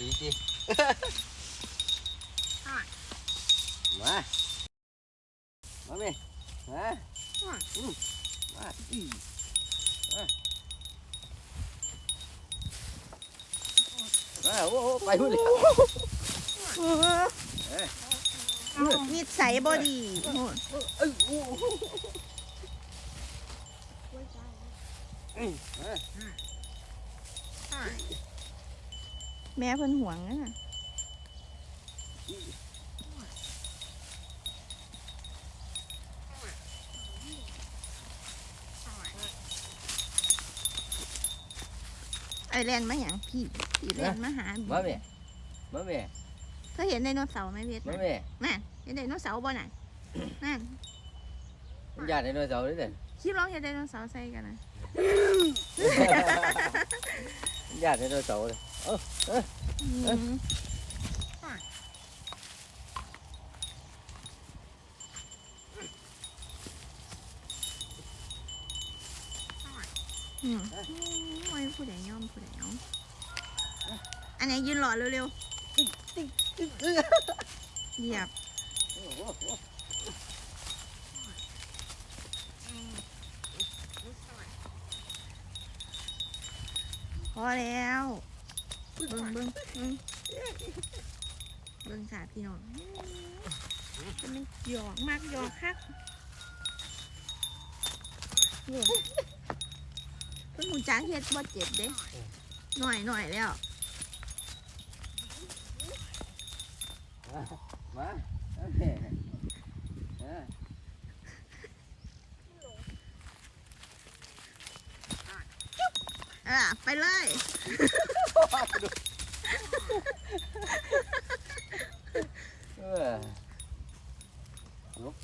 ดีจีมามาเมมาอืมมาอีมามาโอ้โหไปหุ่นเลยนิสัยบอดีโหดเอ้ยโอ้โหอืมมา แม่เพิ่นห่วงนะน่ะไอแลนด์มาหยังพี่พี่แลนด์มาหามาเมมาเมเธอเห็นไดโนเสาร์ไหมเวทมาน่ะเมนั่นเห็นไดโนเสาร์บ่น่ะนั่นมันญาติไดโนเสาร์ด้วยเด้อคิดร้องเห็นไดโนเสาร์ใส่กันนะมันญาติไดโนเสาร์เลย อืมอืมโอ้ยผู้ใดยอมผู้ใดยอมอันไหนี้ยืนรอเร็วๆเหยียบโอ้โหพอแล้ว เบิ้งเบิ้งเบิ้งเบิ้งค่ะพี่น้องจะไม่หยอกมากหยอกคักเนี่ยเพิ่งหูจ้าเฮ็ดบ่เจ็บเด้หน่อยหน่อยแล้ว มาโอเค อออะไปเลย เออลุก